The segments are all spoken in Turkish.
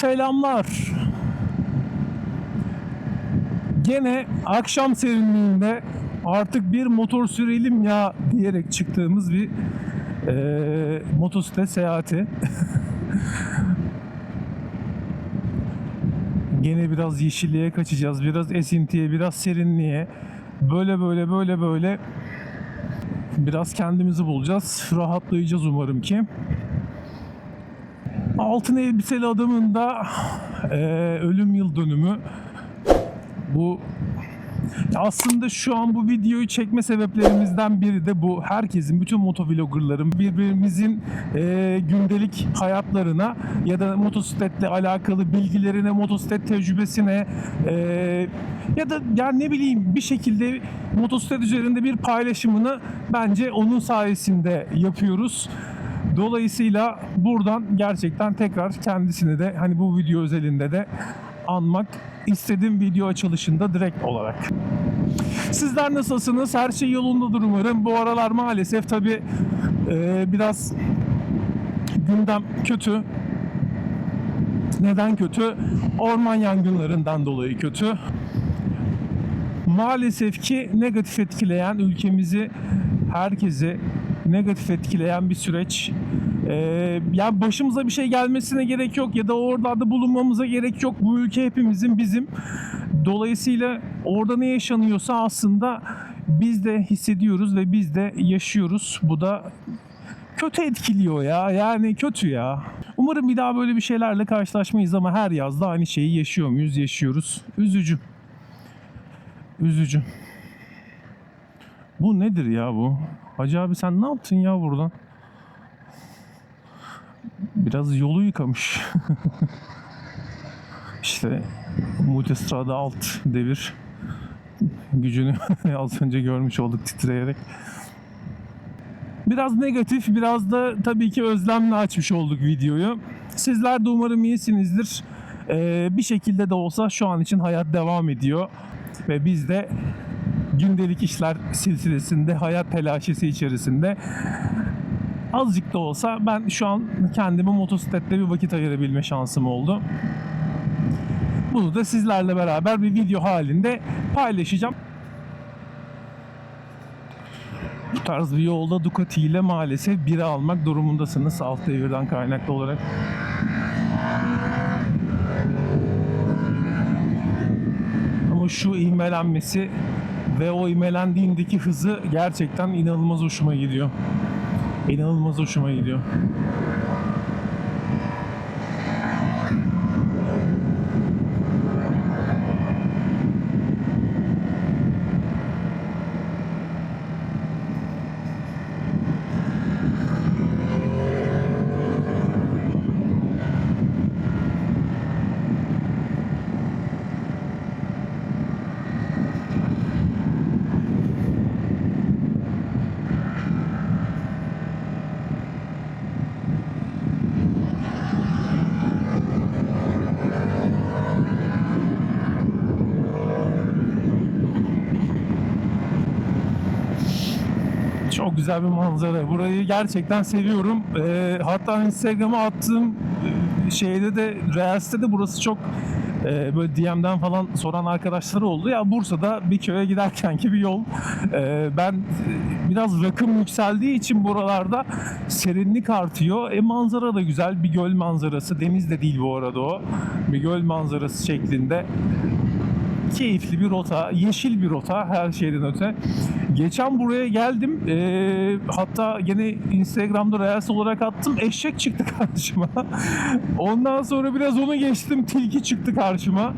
selamlar. Gene akşam serinliğinde artık bir motor sürelim ya diyerek çıktığımız bir eee motosiklet seyahati. Gene biraz yeşilliğe kaçacağız, biraz esintiye, biraz serinliğe. Böyle böyle böyle böyle biraz kendimizi bulacağız. Rahatlayacağız umarım ki. Altın elbiseli adamın da eee, ölüm yıl dönümü. Bu aslında şu an bu videoyu çekme sebeplerimizden biri de bu. Herkesin, bütün motovloggerların birbirimizin eee, gündelik hayatlarına ya da motosikletle alakalı bilgilerine, motosiklet tecrübesine eee, ya da yani ne bileyim bir şekilde motosiklet üzerinde bir paylaşımını bence onun sayesinde yapıyoruz. Dolayısıyla buradan gerçekten tekrar kendisini de hani bu video özelinde de anmak istedim video açılışında direkt olarak. Sizler nasılsınız? Her şey yolundadır umarım. Bu aralar maalesef tabi biraz gündem kötü. Neden kötü? Orman yangınlarından dolayı kötü. Maalesef ki negatif etkileyen ülkemizi, herkesi negatif etkileyen bir süreç. Ee, yani başımıza bir şey gelmesine gerek yok ya da oralarda bulunmamıza gerek yok. Bu ülke hepimizin bizim. Dolayısıyla orada ne yaşanıyorsa aslında biz de hissediyoruz ve biz de yaşıyoruz. Bu da kötü etkiliyor ya. Yani kötü ya. Umarım bir daha böyle bir şeylerle karşılaşmayız ama her yazda aynı şeyi yaşıyor muyuz? Yaşıyoruz. Üzücü. Üzücü. Bu nedir ya bu? Hacı abi sen ne yaptın ya buradan? Biraz yolu yıkamış. işte multistrada alt devir gücünü az önce görmüş olduk titreyerek. Biraz negatif, biraz da tabii ki özlemle açmış olduk videoyu. Sizler de umarım iyisinizdir. Ee, bir şekilde de olsa şu an için hayat devam ediyor. Ve biz de gündelik işler silsilesinde, hayat telaşesi içerisinde azıcık da olsa ben şu an kendime motosikletle bir vakit ayırabilme şansım oldu. Bunu da sizlerle beraber bir video halinde paylaşacağım. Bu tarz bir yolda Ducati ile maalesef biri almak durumundasınız alt devirden kaynaklı olarak. Ama şu ivmelenmesi ve o ivmelendiğindeki hızı gerçekten inanılmaz hoşuma gidiyor. İnanılmaz hoşuma gidiyor. Çok güzel bir manzara. Burayı gerçekten seviyorum. Ee, hatta Instagram'a attığım e, şeyde de Reels'te de burası çok e, böyle DM'den falan soran arkadaşlar oldu. Ya Bursa'da bir köye giderken ki bir yol. E, ben e, biraz rakım yükseldiği için buralarda serinlik artıyor. E manzara da güzel. Bir göl manzarası. Deniz de değil bu arada o. Bir göl manzarası şeklinde keyifli bir rota, yeşil bir rota her şeyden öte. Geçen buraya geldim. Ee, hatta yine Instagram'da reels olarak attım. Eşek çıktı karşıma. Ondan sonra biraz onu geçtim. Tilki çıktı karşıma.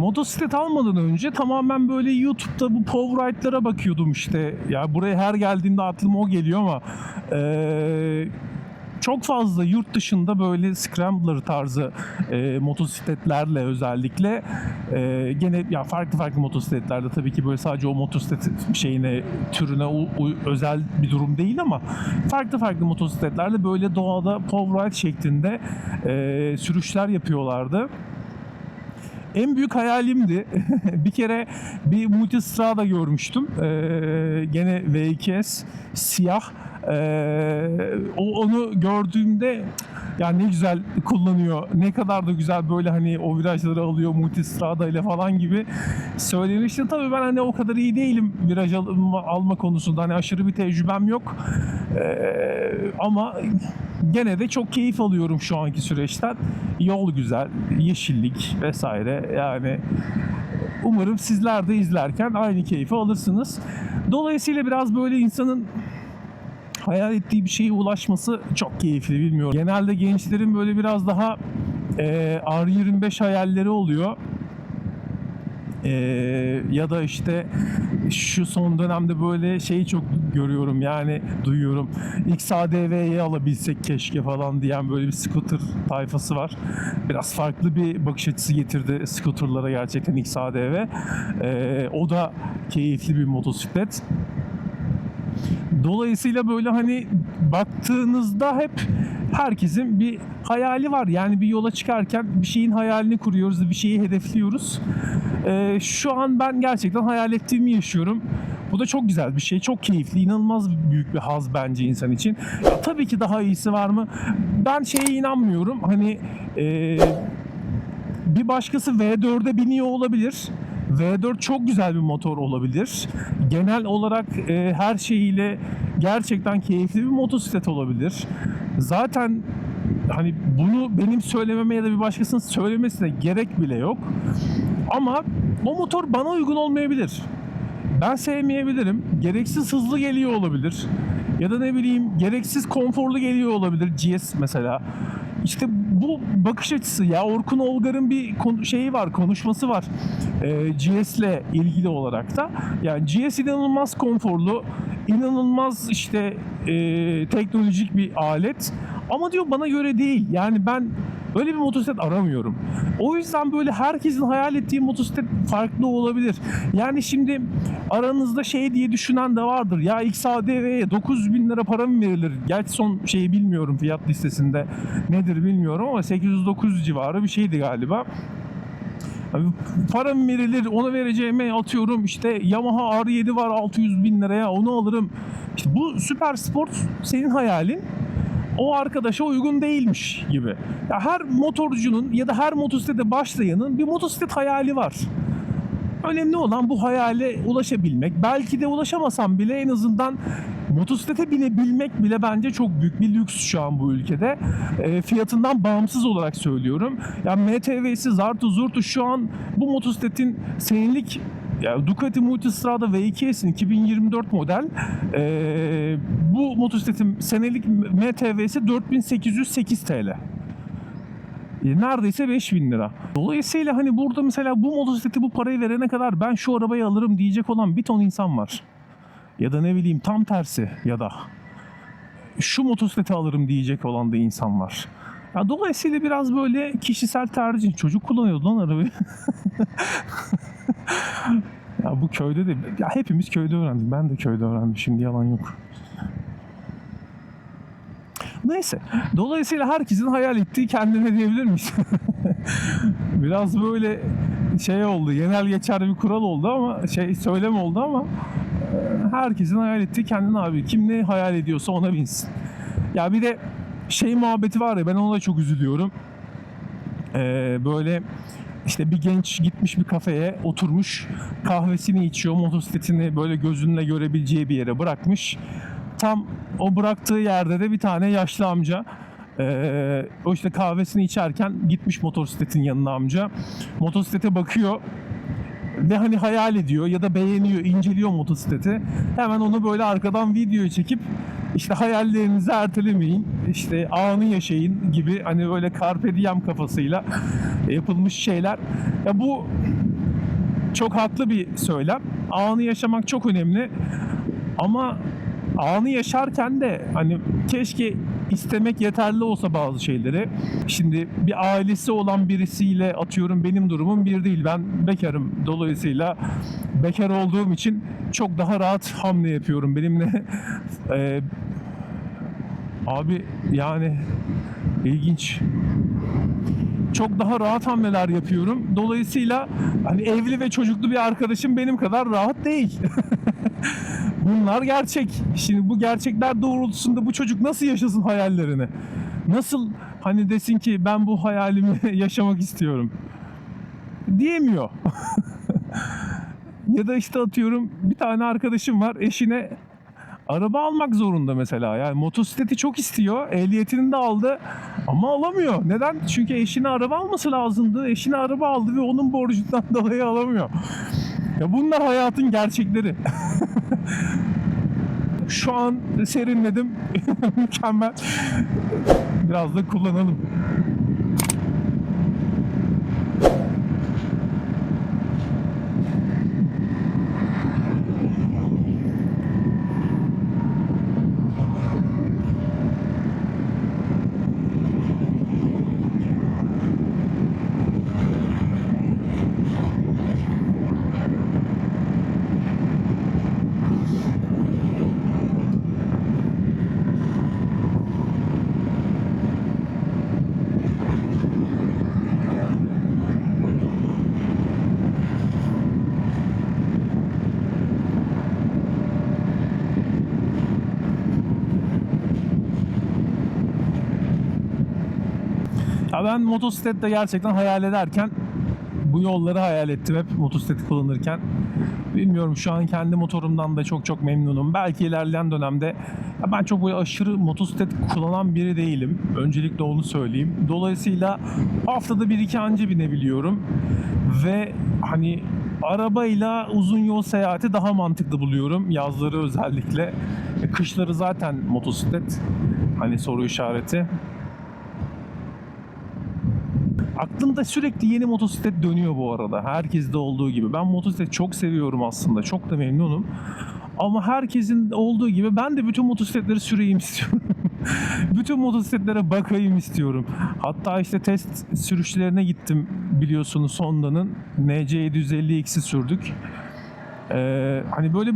Motosiklet almadan önce tamamen böyle YouTube'da bu power ride'lara bakıyordum işte. Ya buraya her geldiğimde aklıma o geliyor ama eee, çok fazla yurt dışında böyle scrambler tarzı e, motosikletlerle özellikle e, gene ya farklı farklı motosikletlerde tabii ki böyle sadece o motosiklet şeyine türüne u- u- özel bir durum değil ama farklı farklı motosikletlerle böyle doğada pole ride şeklinde e, sürüşler yapıyorlardı. En büyük hayalimdi. bir kere bir Multistrada görmüştüm. Ee, gene V2S siyah. Ee, onu gördüğümde ya ne güzel kullanıyor. Ne kadar da güzel böyle hani o virajları alıyor Multistrada ile falan gibi söylemiştim. Tabii ben hani o kadar iyi değilim viraj alma, alma konusunda. Hani aşırı bir tecrübem yok. Ee, ama gene de çok keyif alıyorum şu anki süreçten. Yol güzel, yeşillik vesaire yani umarım sizler de izlerken aynı keyfi alırsınız. Dolayısıyla biraz böyle insanın hayal ettiği bir şeye ulaşması çok keyifli bilmiyorum. Genelde gençlerin böyle biraz daha e, R25 hayalleri oluyor. E, ya da işte şu son dönemde böyle şeyi çok görüyorum yani duyuyorum. XADV'yi alabilsek keşke falan diyen böyle bir scooter tayfası var. Biraz farklı bir bakış açısı getirdi scooterlara gerçekten XADV. E, o da keyifli bir motosiklet. Dolayısıyla böyle hani baktığınızda hep herkesin bir hayali var. Yani bir yola çıkarken bir şeyin hayalini kuruyoruz, bir şeyi hedefliyoruz. Ee, şu an ben gerçekten hayal ettiğimi yaşıyorum. Bu da çok güzel bir şey, çok keyifli, inanılmaz büyük bir haz bence insan için. Ya, tabii ki daha iyisi var mı? Ben şeye inanmıyorum. Hani e, bir başkası V4'e biniyor olabilir. V4 çok güzel bir motor olabilir. Genel olarak e, her şeyiyle gerçekten keyifli bir motosiklet olabilir. Zaten hani bunu benim söylememe ya da bir başkasının söylemesine gerek bile yok. Ama o motor bana uygun olmayabilir. Ben sevmeyebilirim. Gereksiz hızlı geliyor olabilir. Ya da ne bileyim gereksiz konforlu geliyor olabilir GS mesela. İşte bu bakış açısı ya Orkun Olgar'ın bir şeyi var, konuşması var. Ee, GS'le ilgili olarak da. Yani GS inanılmaz konforlu, inanılmaz işte e, teknolojik bir alet. Ama diyor bana göre değil. Yani ben öyle bir motosiklet aramıyorum. O yüzden böyle herkesin hayal ettiği motosiklet farklı olabilir. Yani şimdi aranızda şey diye düşünen de vardır. Ya XADV'ye 900 bin lira para mı verilir? Gerçi son şeyi bilmiyorum fiyat listesinde nedir bilmiyorum ama 800-900 civarı bir şeydi galiba. Abi para mı verilir onu vereceğime atıyorum işte Yamaha R7 var 600 bin liraya onu alırım. İşte bu süper sport senin hayalin o arkadaşa uygun değilmiş gibi. Ya her motorcunun ya da her motosiklete başlayanın bir motosiklet hayali var. Önemli olan bu hayale ulaşabilmek. Belki de ulaşamasam bile en azından motosiklete binebilmek bile bence çok büyük bir lüks şu an bu ülkede. E, fiyatından bağımsız olarak söylüyorum. Yani MTV'si, Zartu, Zurtu şu an bu motosikletin senelik ya Ducati Multistrada V2S'in 2024 model e, bu motosikletin senelik MTV'si 4808 TL. Neredeyse 5000 lira. Dolayısıyla hani burada mesela bu motosikleti bu parayı verene kadar ben şu arabayı alırım diyecek olan bir ton insan var. Ya da ne bileyim tam tersi ya da şu motosikleti alırım diyecek olan da insan var. Ya dolayısıyla biraz böyle kişisel tercih. Çocuk kullanıyordu lan arabayı. ya bu köyde de ya hepimiz köyde öğrendik. Ben de köyde öğrendim. Şimdi yalan yok. Neyse. Dolayısıyla herkesin hayal ettiği kendine diyebilir miyiz? Biraz böyle şey oldu. Genel geçer bir kural oldu ama şey söylem oldu ama e, herkesin hayal ettiği kendine abi. Kim ne hayal ediyorsa ona binsin. Ya bir de şey muhabbeti var ya ben ona çok üzülüyorum. Ee, böyle işte bir genç gitmiş bir kafeye oturmuş kahvesini içiyor motosikletini böyle gözünle görebileceği bir yere bırakmış. Tam o bıraktığı yerde de bir tane yaşlı amca o işte kahvesini içerken gitmiş motosikletin yanına amca. Motosiklete bakıyor ve hani hayal ediyor ya da beğeniyor, inceliyor motosikleti. Hemen onu böyle arkadan videoya çekip işte hayallerinizi ertelemeyin, işte anı yaşayın gibi hani böyle carpe diem kafasıyla yapılmış şeyler. Ya bu çok haklı bir söylem. Anı yaşamak çok önemli. Ama anı yaşarken de hani keşke istemek yeterli olsa bazı şeyleri. Şimdi bir ailesi olan birisiyle atıyorum benim durumum bir değil. Ben bekarım. Dolayısıyla bekar olduğum için çok daha rahat hamle yapıyorum. Benimle e, abi yani ilginç çok daha rahat hamleler yapıyorum. Dolayısıyla hani evli ve çocuklu bir arkadaşım benim kadar rahat değil. Bunlar gerçek. Şimdi bu gerçekler doğrultusunda bu çocuk nasıl yaşasın hayallerini? Nasıl hani desin ki ben bu hayalimi yaşamak istiyorum? Diyemiyor. ya da işte atıyorum bir tane arkadaşım var eşine araba almak zorunda mesela. Yani motosikleti çok istiyor. Ehliyetini de aldı ama alamıyor. Neden? Çünkü eşine araba alması lazımdı. Eşine araba aldı ve onun borcundan dolayı alamıyor. Ya bunlar hayatın gerçekleri. Şu an serinledim. Mükemmel. Biraz da kullanalım. Ya ben motosiklette gerçekten hayal ederken bu yolları hayal ettim hep motosikleti kullanırken. Bilmiyorum şu an kendi motorumdan da çok çok memnunum. Belki ilerleyen dönemde ben çok böyle aşırı motosiklet kullanan biri değilim. Öncelikle onu söyleyeyim. Dolayısıyla haftada bir iki anca binebiliyorum. Ve hani arabayla uzun yol seyahati daha mantıklı buluyorum. Yazları özellikle. E, Kışları zaten motosiklet. Hani soru işareti. Aklımda sürekli yeni motosiklet dönüyor bu arada. Herkeste olduğu gibi. Ben motosiklet çok seviyorum aslında. Çok da memnunum. Ama herkesin olduğu gibi ben de bütün motosikletleri süreyim istiyorum. bütün motosikletlere bakayım istiyorum. Hatta işte test sürüşlerine gittim biliyorsunuz Honda'nın NC750X'i sürdük. Ee, hani böyle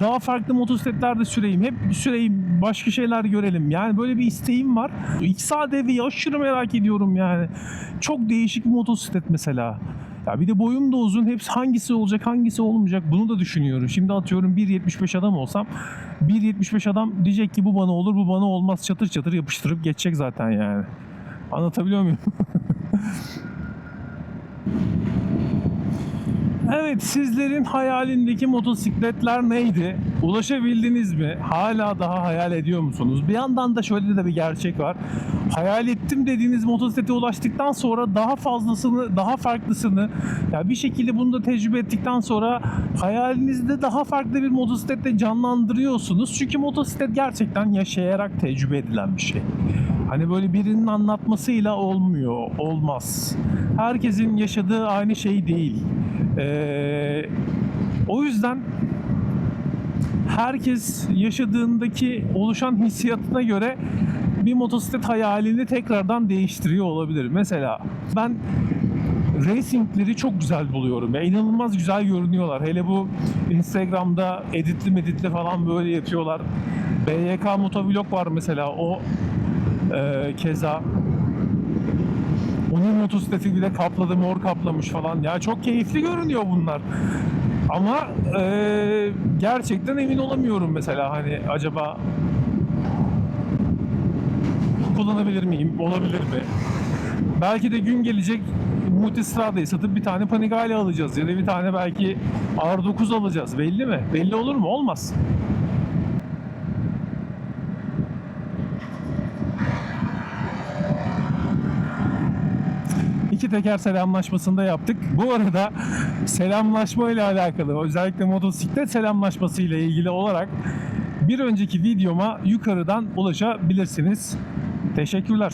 daha farklı motosikletler de süreyim. Hep süreyim, başka şeyler görelim. Yani böyle bir isteğim var. XADV'yi aşırı merak ediyorum yani. Çok değişik bir motosiklet mesela. Ya bir de boyum da uzun. Hepsi hangisi olacak, hangisi olmayacak bunu da düşünüyorum. Şimdi atıyorum 1.75 adam olsam 1.75 adam diyecek ki bu bana olur, bu bana olmaz. Çatır çatır yapıştırıp geçecek zaten yani. Anlatabiliyor muyum? Evet sizlerin hayalindeki motosikletler neydi? Ulaşabildiniz mi? Hala daha hayal ediyor musunuz? Bir yandan da şöyle de bir gerçek var. Hayal ettim dediğiniz motosiklete ulaştıktan sonra daha fazlasını, daha farklısını ya bir şekilde bunu da tecrübe ettikten sonra hayalinizde daha farklı bir motosikletle canlandırıyorsunuz. Çünkü motosiklet gerçekten yaşayarak tecrübe edilen bir şey. Hani böyle birinin anlatmasıyla olmuyor, olmaz. Herkesin yaşadığı aynı şey değil. Ee, o yüzden herkes yaşadığındaki oluşan hissiyatına göre bir motosiklet hayalini tekrardan değiştiriyor olabilir. Mesela ben racingleri çok güzel buluyorum. Ya inanılmaz güzel görünüyorlar. Hele bu Instagram'da editli meditli falan böyle yapıyorlar. BYK Motovlog var mesela. O e, keza onun motosikleti bile kapladı, mor kaplamış falan. Ya çok keyifli görünüyor bunlar. Ama e, gerçekten emin olamıyorum mesela hani acaba kullanabilir miyim? Olabilir mi? Belki de gün gelecek Multistrada'yı satıp bir tane Panigale alacağız ya da bir tane belki R9 alacağız. Belli mi? Belli olur mu? Olmaz. İki teker selamlaşmasında yaptık. Bu arada selamlaşma ile alakalı özellikle motosiklet selamlaşması ile ilgili olarak bir önceki videoma yukarıdan ulaşabilirsiniz. Teşekkürler.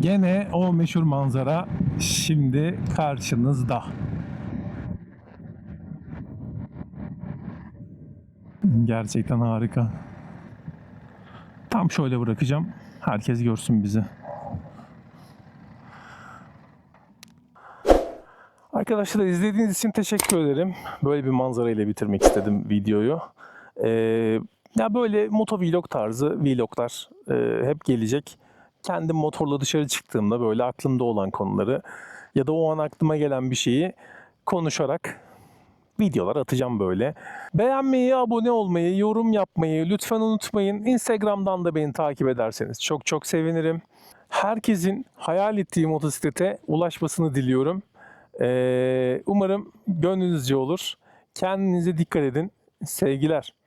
Gene o meşhur manzara şimdi karşınızda. Gerçekten harika. Tam şöyle bırakacağım. Herkes görsün bizi. Arkadaşlar izlediğiniz için teşekkür ederim. Böyle bir manzara ile bitirmek istedim videoyu. Ee, ya böyle motovlog tarzı vloglar e, hep gelecek. Kendim motorla dışarı çıktığımda böyle aklımda olan konuları ya da o an aklıma gelen bir şeyi konuşarak videolar atacağım böyle. Beğenmeyi, abone olmayı, yorum yapmayı lütfen unutmayın. Instagram'dan da beni takip ederseniz çok çok sevinirim. Herkesin hayal ettiği motosiklete ulaşmasını diliyorum. Ee, umarım gönlünüzce olur. Kendinize dikkat edin. Sevgiler.